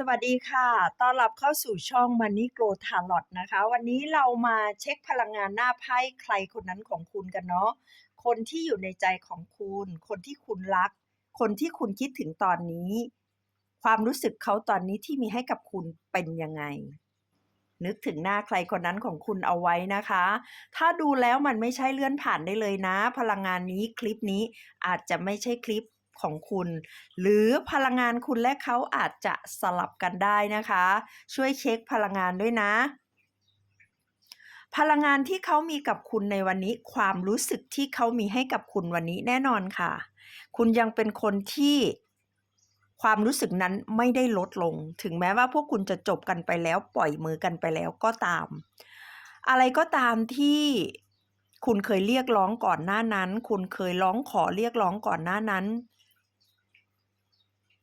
สวัสดีค่ะ ต้อนรับเข้าสู่ช่อง Money Grow Tarot นะคะ วันนี้เรามาเช็คพลังงานหน้าไพ่ใครคนนั้นของคุณกันเนาะ คนที่อยู่ในใจของคุณ คนที่คุณรัก คนที่คุณคิดถึงตอนนี้ ความรู้สึกเขาตอนนี้ที่มีให้กับคุณเป็นยังไง นึกถึงหน้าใครคนนั้นของคุณเอาไว้นะคะ ถ้าดูแล้วมันไม่ใช่เลื่อนผ่านได้เลยนะ พลังงานนี้คลิปนี้อาจจะไม่ใช่คลิป ของคุณ หรือพลังงานคุณและเขาอาจจะสลับกันได้นะคะ ช่วยเช็คพลังงานด้วยนะ พลังงานที่เขามีกับคุณในวันนี้ ความรู้สึกที่เขามีให้กับคุณวันนี้แน่นอนค่ะ คุณยังเป็นคนที่ความรู้สึกนั้นไม่ได้ลดลง ถึงแม้ว่าพวกคุณจะจบกันไปแล้วปล่อยมือกันไปแล้วก็ตาม อะไรก็ตามที่คุณเคยเรียกร้องก่อนหน้านั้น คุณเคยร้องขอเรียกร้องก่อนหน้านั้น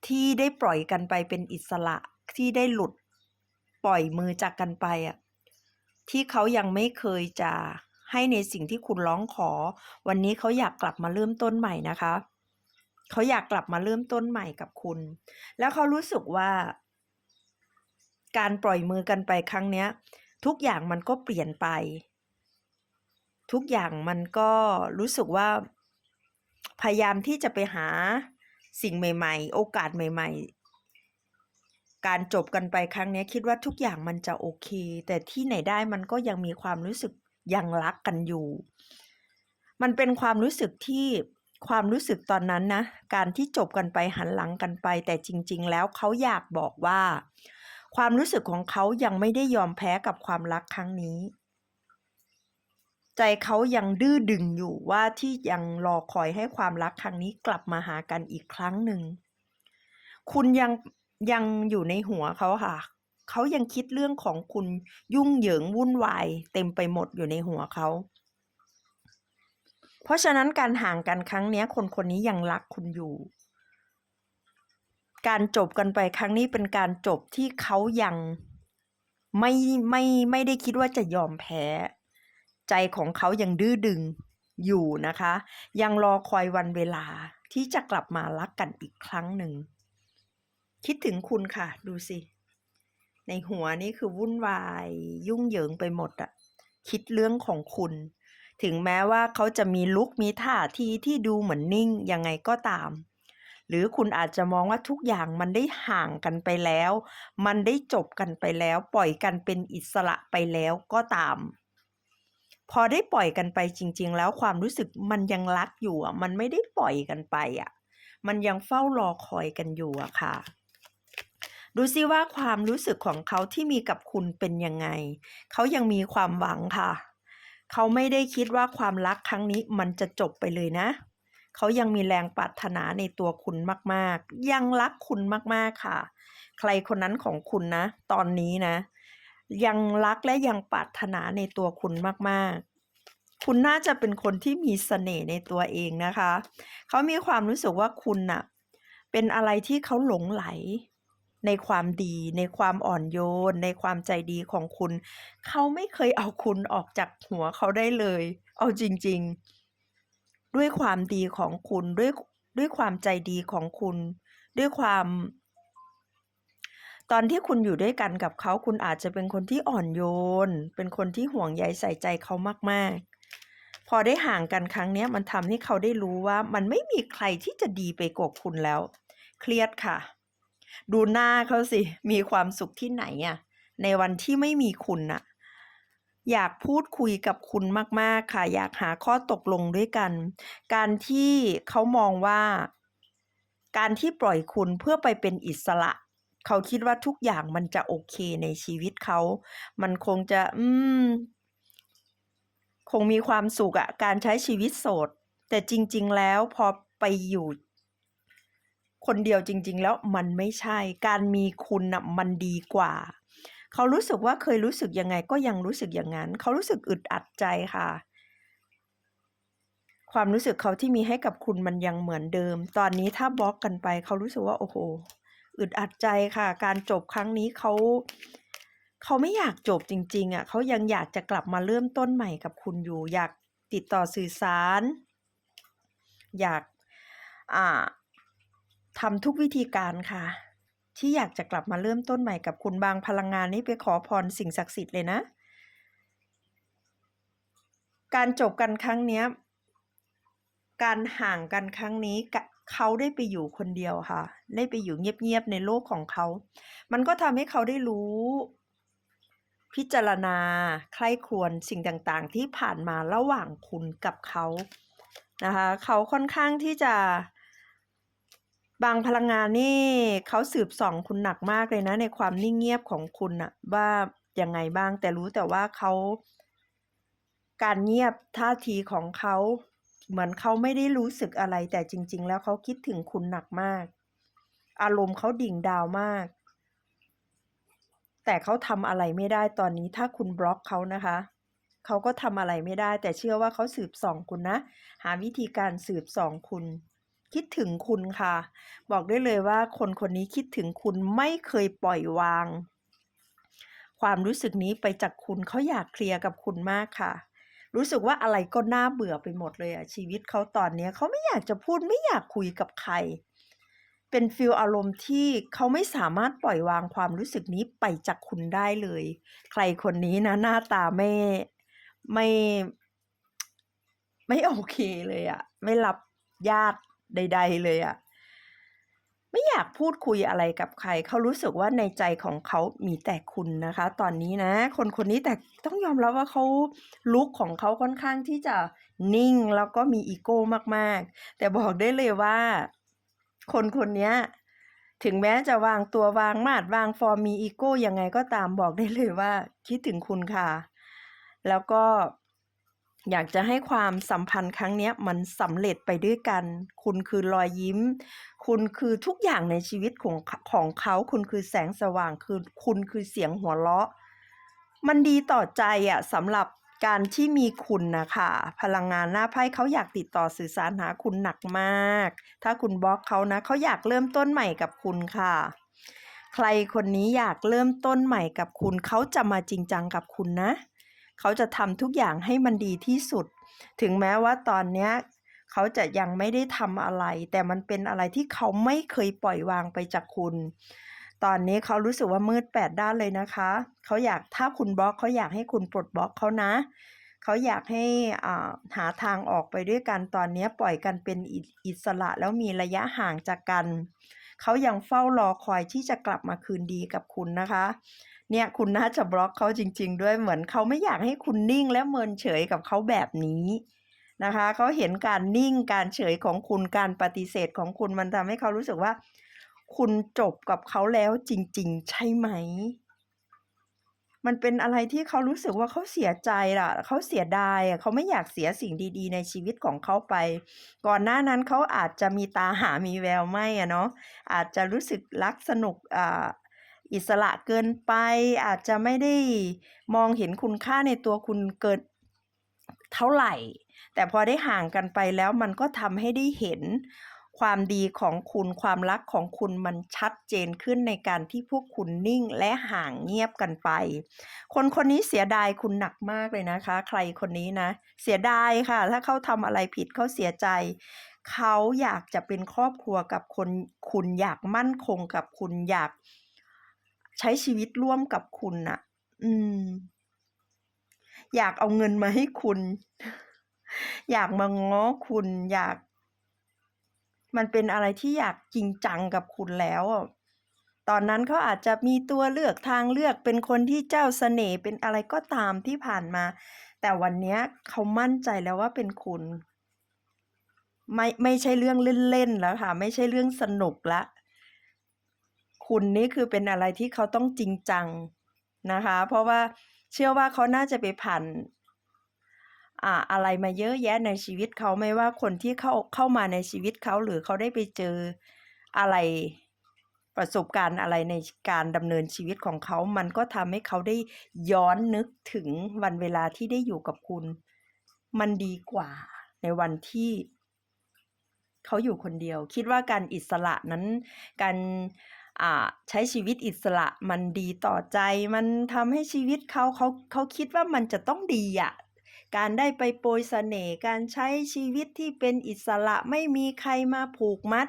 ที่ได้ปล่อยกันไปเป็นอิสระที่ได้หลุดปล่อยมือจากกันไปอะที่เขายังไม่เคยจะให้ในสิ่งที่คุณร้องขอ วันนี้เขาอยากกลับมาเริ่มต้นใหม่นะคะเขาอยากกลับมาเริ่มต้นใหม่กับคุณ แล้วเขารู้สึกว่า การปล่อยมือกันไปครั้งเนี้ย ทุกอย่างมันก็เปลี่ยนไป ทุกอย่างมันก็รู้สึกว่า พยายามที่จะไปหา สิ่งใหม่ ๆ โอกาสใหม่ ๆ การจบกันไปครั้งนี้คิดว่าทุกอย่างมันจะโอเค แต่ที่ไหนได้มันก็ยังมีความรู้สึกยังรักกันอยู่ มันเป็นความรู้สึกที่ความรู้สึกตอนนั้นนะ การที่จบกันไปหันหลังกันไป แต่จริง ๆ แล้วเขาอยากบอกว่า ความรู้สึกของเขายังไม่ได้ยอมแพ้กับความรักครั้งนี้ ใจเขายังดื้อดึงอยู่ว่าที่ยังรอคอยให้ความรักครั้งนี้กลับมาหากันอีกครั้งหนึ่ง คุณยังยังอยู่ในหัวเขาค่ะ เขายังคิดเรื่องของคุณยุ่งเหยิงวุ่นวาย เต็มไปหมดอยู่ในหัวเขา เพราะฉะนั้นการห่างกันครั้งนี้คนคนนี้ยังรักคุณอยู่ การจบกันไปครั้งนี้เป็นการจบที่เขายังไม่ไม่ไม่ได้คิดว่าจะยอมแพ้ ใจของเขายังดื้อดึงอยู่นะคะ ยังรอคอยวันเวลาที่จะกลับมารักกันอีกครั้งหนึ่ง คิดถึงคุณค่ะ ดูสิ ในหัวนี่คือวุ่นวาย ยุ่งเหยิงไปหมดอะคิดเรื่องของคุณ ถึงแม้ว่าเขาจะมีลุกมีท่าทีที่ดูเหมือนนิ่ง ยังไงก็ตาม หรือคุณอาจจะมองว่าทุกอย่างมันได้ห่างกันไปแล้ว มันได้จบกันไปแล้ว ปล่อยกันเป็นอิสระไปแล้วก็ตาม พอได้ปล่อยกันไปจริง ๆ แล้วความรู้สึกมันยังรักอยู่อะ มันไม่ได้ปล่อยกันไปอะ มันยังเฝ้ารอคอยกันอยู่อะค่ะ ดูซิว่าความรู้สึกของเขาที่มีกับคุณเป็นยังไง เขายังมีความหวังค่ะ เขาไม่ได้คิดว่าความรักครั้งนี้มันจะจบไปเลยนะ เขายังมีแรงปรารถนาในตัวคุณมาก ๆ ยังรักคุณมากๆค่ะ ใครคนนั้นของคุณนะ ตอนนี้นะ ยังรักและยังปรารถนาในตัวคุณมากๆคุณน่าจะเป็นคนที่มีเสน่ห์ในตัวเองนะคะ เขามีความรู้สึกว่าคุณน่ะ เป็นอะไรที่เขาหลงไหล ในความดี ในความอ่อนโยน ในความใจดีของคุณ เขาไม่เคยเอาคุณออกจากหัวเขาได้เลย เอาจริง ๆ ด้วยความดีของคุณด้วยด้วยความใจดีของคุณ ด้วยความ ตอนที่คุณอยู่ด้วยกันกับเขา คุณอาจจะเป็นคนที่อ่อนโยน เป็นคนที่ห่วงใยใส่ใจเขามาก ๆ พอได้ห่างกันครั้งนี้มันทำให้เขาได้รู้ว่ามันไม่มีใครที่จะดีไปกว่าคุณแล้ว เครียดค่ะ ดูหน้าเขาสิ มีความสุขที่ไหนอะในวันที่ไม่มีคุณน่ะ อยากพูดคุยกับคุณมาก ๆ ค่ะ อยากหาข้อตกลงด้วยกัน การที่เขามองว่า การที่ปล่อยคุณเพื่อไปเป็นอิสระ เขาคิดว่าทุกอย่างมันจะโอเคในชีวิตเขา มันคงจะ อืม คงมีความสุขอะการใช้ชีวิตโสด แต่จริง ๆ แล้วพอไปอยู่ คนเดียวจริง ๆ แล้วมันไม่ใช่ การมีคุณนะมันดีกว่า เขารู้สึกว่าเคยรู้สึกยังไง ก็ยังรู้สึกอย่างนั้น เขารู้สึกอึดอัดใจค่ะความรู้สึกเขาที่มีให้กับคุณมันยังเหมือนเดิม ตอนนี้ถ้าบล็อกกันไป เขารู้สึกว่าโอ้โฮ อึดอัดใจค่ะ การจบครั้งนี้เขาเขาไม่อยากจบจริง ๆอะเขายังอยากจะกลับมาเริ่มต้นใหม่กับคุณอยู่ อยากติดต่อสื่อสาร อยากอ่าทำทุกวิธีการค่ะ ที่อยากจะกลับมาเริ่มต้นใหม่กับคุณบางพลังงานนี้ไปขอพรสิ่งศักดิ์สิทธิ์เลยนะ การจบกันครั้งเนี้ยการห่างกันครั้งนี้ก เขาได้ไปอยู่คนเดียวค่ะ ได้ไปอยู่เงียบๆในโลกของเขา มันก็ทำให้เขาได้รู้ พิจารณาใคร่ครวญสิ่งต่างๆ ที่ผ่านมาระหว่างคุณกับเขานะคะเขาค่อนข้างที่จะ บางพลังงานนี่เขาสืบส่องคุณหนักมากเลยนะ ในความนิ่งเงียบของคุณนะว่ายังไงบ้างแต่รู้แต่ว่าเขาการเงียบท่าทีของเขา เหมือนเขาไม่ได้รู้สึกอะไร แต่จริง ๆ แล้วเขาคิดถึงคุณหนักมาก อารมณ์เขาดิ่งดาวมาก แต่เขาทำอะไรไม่ได้ตอนนี้ถ้าคุณบล็อกเขานะคะเขาก็ทำอะไรไม่ได้ แต่เชื่อว่าเขาสืบส่องคุณนะ หาวิธีการสืบส่องคุณ คิดถึงคุณค่ะ บอกได้เลยว่าคนคนนี้คิดถึงคุณไม่เคยปล่อยวาง ความรู้สึกนี้ไปจากคุณเขาอยากเคลียร์กับคุณมากค่ะ รู้สึกว่าอะไรก็น่าเบื่อไปหมดเลยอะชีวิตเขาตอนนี้เขาไม่อยากจะพูดไม่อยากคุยกับใคร เป็นฟีลอารมณ์ที่เขาไม่สามารถปล่อยวางความรู้สึกนี้ไปจากคุณได้เลย ใครคนนี้นะหน้าตาไม่ไม่ไม่โอเคเลยอะไม่รับญาติใด ๆ เลยอะ ไม่อยากพูดคุยอะไรกับใคร เขารู้สึกว่าในใจของเขามีแต่คุณนะคะ ตอนนี้นะ คนคนนี้แต่ต้องยอมรับว่าเขาลุกของเขาค่อนข้างที่จะนิ่งแล้วก็มีอีโก้มากๆ แต่บอกได้เลยว่า คนคนนี้ถึงแม้จะวางตัววางมาดวางฟอร์มมีอีโก้ยังไงก็ตามบอกได้เลยว่า คิดถึงคุณค่ะ แล้วก็ อยากจะให้ความสัมพันธ์ครั้งนี้มันสำเร็จไปด้วยกัน คุณคือรอยยิ้ม คุณคือทุกอย่างในชีวิตของของเขา คุณคือแสงสว่าง คือคุณคือเสียงหัวเราะ มันดีต่อใจอะสำหรับการที่มีคุณนะคะพลังงานหน้าไพ่เขาอยากติดต่อสื่อสารหาคุณหนักมาก ถ้าคุณบล็อกเขานะเขาอยากเริ่มต้นใหม่กับคุณค่ะ ใครคนนี้อยากเริ่มต้นใหม่กับคุณเขาจะมาจริงจังกับคุณนะ เขาจะทำทุกอย่างให้มันดีที่สุด ถึงแม้ว่าตอนเนี้ยเขาจะยังไม่ได้ทำอะไร แต่มันเป็นอะไรที่เขาไม่เคยปล่อยวางไปจากคุณ ตอนนี้เขารู้สึกว่ามืดแปดด้านเลยนะคะ เขาอยากถ้าคุณบล็อกเขาอยากให้คุณปลดบล็อกเขานะเขาอยากให้อ่าหาทางออกไปด้วยกันตอนนี้ปล่อยกันเป็นอิอิสระแล้วมีระยะห่างจากกัน เขายังเฝ้ารอคอยที่จะกลับมาคืนดีกับคุณนะคะเนี่ยคุณน่าจะบล็อกเขาจริง ๆ ด้วยเหมือนเขาไม่อยากให้คุณนิ่งและเมินเฉยกับเขาแบบนี้นะคะเขาเห็นการนิ่งการเฉยของคุณการปฏิเสธของคุณมันทำให้เขารู้สึกว่า คุณจบกับเขาแล้วจริง ๆ ใช่ไหม? มันเป็นอะไรที่เขารู้สึกว่าเขาเสียใจอะเขาเสียดายเขาไม่อยากเสียสิ่งดี ๆ ในชีวิตของเขาไป ก่อนหน้านั้นเขาอาจจะมีตาหามีแววไม่อะเนาะอาจจะรู้สึกรักสนุกอ่าอิสระเกินไป อาจจะไม่ได้มองเห็นคุณค่าในตัวคุณเกินเท่าไหร่ แต่พอได้ห่างกันไปแล้วมันก็ทำให้ได้เห็น ความดีของคุณความรักของคุณมันชัดเจนขึ้นในการที่พวกคุณนิ่งและห่างเงียบกันไป คนคนนี้เสียดายคุณหนักมากเลยนะคะ ใครคนนี้นะ เสียดายค่ะ ถ้าเขาทำอะไรผิดเขาเสียใจ เขาอยากจะเป็นครอบครัวกับคนคุณอยากมั่นคงกับคุณอยากใช้ชีวิตร่วมกับคุณน่ะ อืม อยากเอาเงินมาให้คุณ อยากมาง้อคุณอยาก มันเป็นอะไรที่อยากจริงจังกับคุณแล้วตอนนั้นเขาอาจจะมีตัวเลือกทางเลือกเป็นคนที่เจ้าเสน่ห์เป็นอะไรก็ตามที่ผ่านมา แต่วันนี้เขามั่นใจแล้วว่าเป็นคุณ ไม่ไม่ใช่เรื่องเล่นๆแล้วค่ะ ไม่ใช่เรื่องสนุกล้วคุณนี่คือเป็นอะไรที่เขาต้องจริงจังนะคะ เพราะว่าเชื่อว่าเขาน่าจะไปผ่าน อ่าอะไรมาเยอะแยะในชีวิตเขาไม่ว่าคนที่เข้าเข้ามาในชีวิตเขาหรือเขาได้ไปเจออะไรประสบการณ์อะไรในการดำเนินชีวิตของเขา มันก็ทำให้เขาได้ย้อนนึกถึงวันเวลาที่ได้อยู่กับคุณ มันดีกว่าในวันที่เขาอยู่คนเดียว คิดว่าการอิสระนั้นการอ่าใช้ชีวิตอิสระมันดีต่อใจ มันทำให้ชีวิตเขาเขาเขาคิดว่ามันจะต้องดีอะ การได้ไปโปรยเสน่ห์การใช้ชีวิตที่เป็นอิสระไม่มีใครมาผูกมัด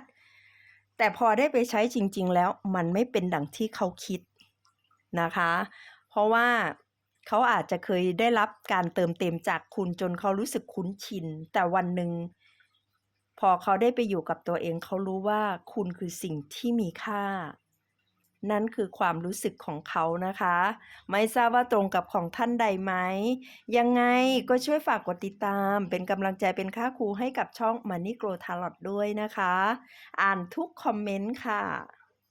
แต่พอได้ไปใช้จริง ๆ แล้วมันไม่เป็นดังที่เขาคิดนะคะ เพราะว่าเขาอาจจะเคยได้รับการเติมเต็มจากคุณจนเขารู้สึกคุ้นชิน แต่วันหนึ่งพอเขาได้ไปอยู่กับตัวเองเขารู้ว่าคุณคือสิ่งที่มีค่า นั่นคือความรู้สึกของเขานะคะ ไม่ทราบว่าตรงกับของท่านใดไหม ยังไงก็ช่วยฝากกดติดตาม เป็นกำลังใจเป็นค่าครูให้กับช่อง Money Grow Tarot ด้วยนะคะ อ่านทุกคอมเมนต์ค่ะ